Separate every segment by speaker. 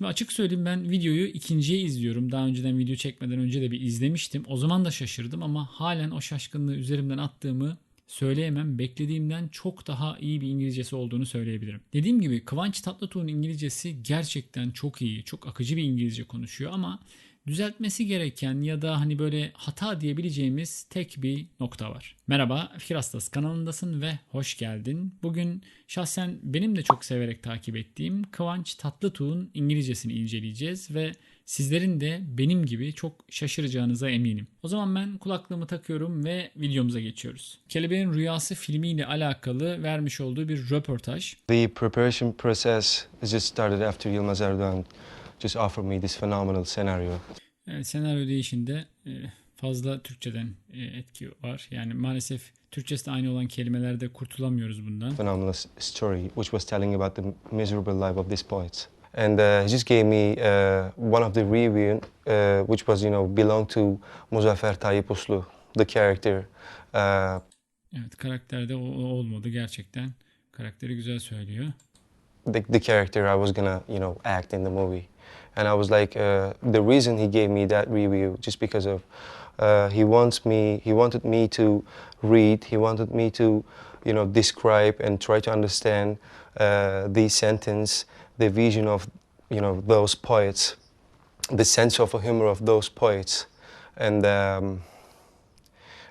Speaker 1: Şimdi açık söyleyeyim ben videoyu ikinciye izliyorum. Daha önceden video çekmeden önce de bir izlemiştim. O zaman da şaşırdım ama halen o şaşkınlığı üzerimden attığımı söyleyemem. Beklediğimden çok daha iyi bir İngilizcesi olduğunu söyleyebilirim. Dediğim gibi Kıvanç Tatlıtuğ'un İngilizcesi gerçekten çok iyi. Çok akıcı bir İngilizce konuşuyor ama düzeltmesi gereken ya da hani böyle hata diyebileceğimiz tek bir nokta var. Merhaba, Fikir Hastası kanalındasın ve hoş geldin. Bugün şahsen benim de çok severek takip ettiğim Kıvanç Tatlıtuğ'un İngilizcesini inceleyeceğiz ve sizlerin de benim gibi çok şaşıracağınıza eminim. O zaman ben kulaklığımı takıyorum ve videomuza geçiyoruz. Kelebeğin Rüyası filmiyle alakalı vermiş olduğu bir röportaj.
Speaker 2: The preparation process just started after Yilmaz Erdogan just offered me this phenomenal scenario.
Speaker 1: Evet, senaryo değişinde e, fazla Türkçeden e, etki var. Yani maalesef Türkçesi de aynı olan kelimelerde kurtulamıyoruz bundan.
Speaker 2: Phenomenal story, which was telling about the miserable life of these poets. And uh, he just gave me uh, one of the review, uh, which was, you know, belong to Muzaffer Tayyip Uslu, the character. Uh,
Speaker 1: Evet karakterde o olmadı gerçekten. Karakteri güzel söylüyor.
Speaker 2: The, the character I was gonna, you know, act in the movie. And I was like, uh, the reason he gave me that review just because of uh, he wants me, he wanted me to read, he wanted me to, you know, describe and try to understand uh, the sentence, the vision of, you know, those poets, the sense of humor of those poets, and um,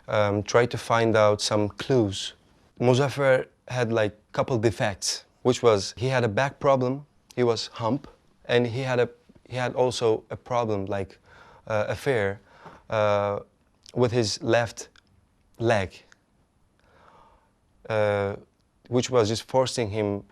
Speaker 2: um, try to find out some clues. Muzaffar had like couple defects, which was he had a back problem, he was hump, and he had a he had also a problem like uh, affair uh, with his left leg, uh, which was just forcing him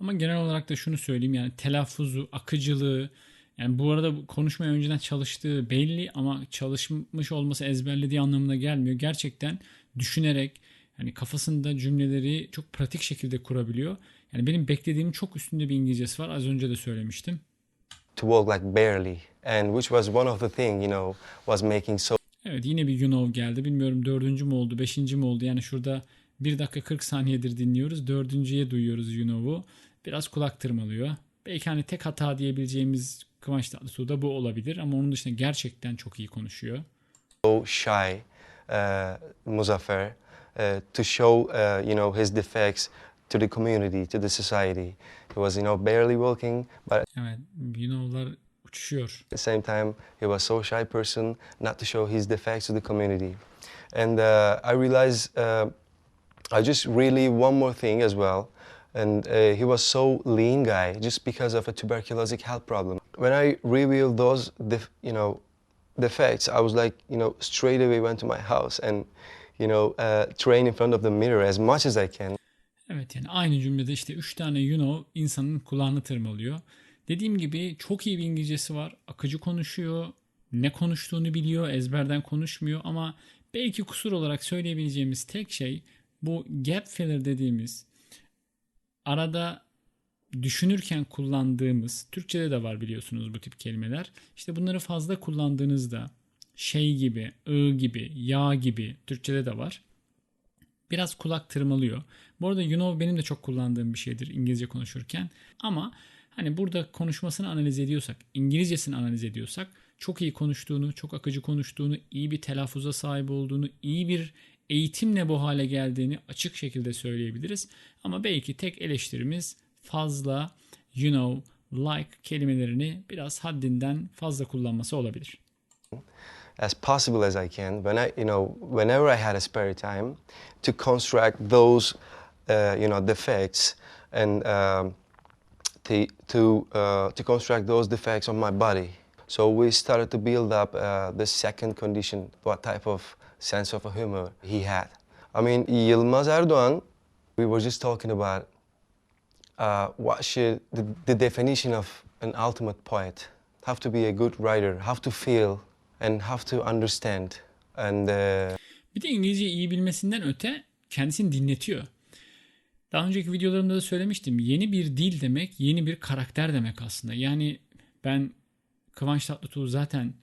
Speaker 1: Ama genel olarak da şunu söyleyeyim yani telaffuzu, akıcılığı yani bu arada konuşmaya önceden çalıştığı belli ama çalışmış olması ezberlediği anlamına gelmiyor. Gerçekten düşünerek yani kafasında cümleleri çok pratik şekilde kurabiliyor. Yani benim beklediğimin çok üstünde bir İngilizcesi var. Az önce de söylemiştim.
Speaker 2: to walk like barely, and which was one of the thing you know was making so
Speaker 1: Evet yine bir you know geldi. Bilmiyorum dördüncü mü oldu, beşinci mi oldu? Yani şurada 1 dakika 40 saniyedir dinliyoruz. Dördüncüye duyuyoruz you know'u. Biraz kulak tırmalıyor. Belki hani tek hata diyebileceğimiz Kıvanç Tatlıtuğ da bu olabilir. Ama onun dışında gerçekten çok iyi konuşuyor.
Speaker 2: so shy, uh, Muzaffar, uh, to show uh, you know his defects to the community, to the society. He was you know barely walking, but at
Speaker 1: Evet you know'lar uçuşuyor.
Speaker 2: the same time he was so shy person not to show his defects to the community. And uh, I realized uh, I just really one more thing as well. And uh, he was so lean guy just because of a tuberculosic health problem. When I revealed those, def- you know, defects, I was like, you know, straight away went to my house and, you know, uh, train in front of the mirror as much as I can.
Speaker 1: Evet yani aynı cümlede işte 3 tane you know insanın kulağını tırmalıyor. Dediğim gibi çok iyi bir İngilizcesi var. Akıcı konuşuyor. Ne konuştuğunu biliyor. Ezberden konuşmuyor ama belki kusur olarak söyleyebileceğimiz tek şey bu gap filler dediğimiz arada düşünürken kullandığımız Türkçede de var biliyorsunuz bu tip kelimeler. İşte bunları fazla kullandığınızda şey gibi, ı gibi, ya gibi Türkçede de var biraz kulak tırmalıyor. Bu arada you know benim de çok kullandığım bir şeydir İngilizce konuşurken. Ama hani burada konuşmasını analiz ediyorsak, İngilizcesini analiz ediyorsak çok iyi konuştuğunu, çok akıcı konuştuğunu, iyi bir telaffuza sahip olduğunu, iyi bir eğitimle bu hale geldiğini açık şekilde söyleyebiliriz. Ama belki tek eleştirimiz fazla you know, like kelimelerini biraz haddinden fazla kullanması olabilir.
Speaker 2: As possible as I can when I, you know, whenever I had a spare time, to construct those, uh, you know, defects and um, to to uh, to construct those defects on my body. So we started to build up uh, the second condition, what type of sense of humor he had. I mean, Yilmaz Erdogan, we were just talking about uh, what should the, the definition of an ultimate poet have to be a good writer, have to feel and have to understand. And uh,
Speaker 1: Bir de İngilizce iyi bilmesinden öte kendisini dinletiyor. Daha önceki videolarımda da söylemiştim. Yeni bir dil demek, yeni bir karakter demek aslında. Yani ben Kıvanç Tatlıtuğ'u zaten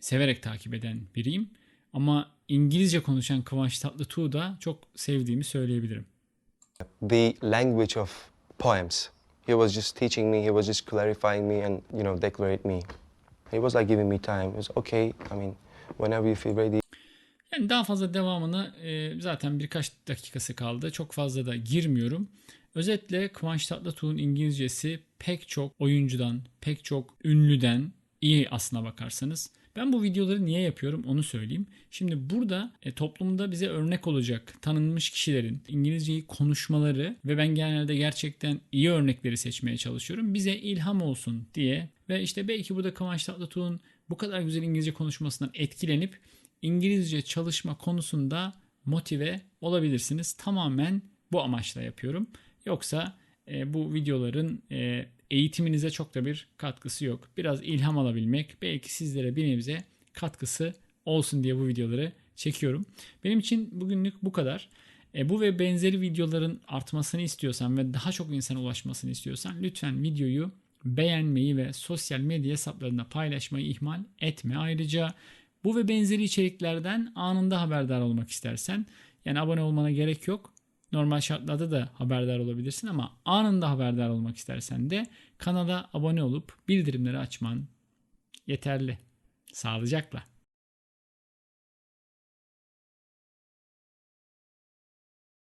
Speaker 1: severek takip eden biriyim. Ama İngilizce konuşan Kıvanç Tatlıtuğ'u da çok sevdiğimi söyleyebilirim.
Speaker 2: the language of poems. He was just teaching me. He was just clarifying me and you know decorate me. He was like giving me time. It was okay. I mean, whenever you feel ready,
Speaker 1: Yani daha fazla devamını e, zaten birkaç dakikası kaldı. Çok fazla da girmiyorum. Özetle Kıvanç Tatlıtuğ'un İngilizcesi pek çok oyuncudan, pek çok ünlüden iyi aslına bakarsanız. Ben bu videoları niye yapıyorum onu söyleyeyim. Şimdi burada e, toplumda bize örnek olacak tanınmış kişilerin İngilizceyi konuşmaları ve ben genelde gerçekten iyi örnekleri seçmeye çalışıyorum. Bize ilham olsun diye ve işte belki bu da Kıvanç Tatlıtuğ'un bu kadar güzel İngilizce konuşmasından etkilenip İngilizce çalışma konusunda motive olabilirsiniz. Tamamen bu amaçla yapıyorum. Yoksa e, bu videoların e, eğitiminize çok da bir katkısı yok. Biraz ilham alabilmek, belki sizlere bir nebze katkısı olsun diye bu videoları çekiyorum. Benim için bugünlük bu kadar. E, bu ve benzeri videoların artmasını istiyorsan ve daha çok insana ulaşmasını istiyorsan lütfen videoyu beğenmeyi ve sosyal medya hesaplarında paylaşmayı ihmal etme. Ayrıca bu ve benzeri içeriklerden anında haberdar olmak istersen yani abone olmana gerek yok. Normal şartlarda da haberdar olabilirsin ama anında haberdar olmak istersen de kanala abone olup bildirimleri açman yeterli. Sağlıcakla.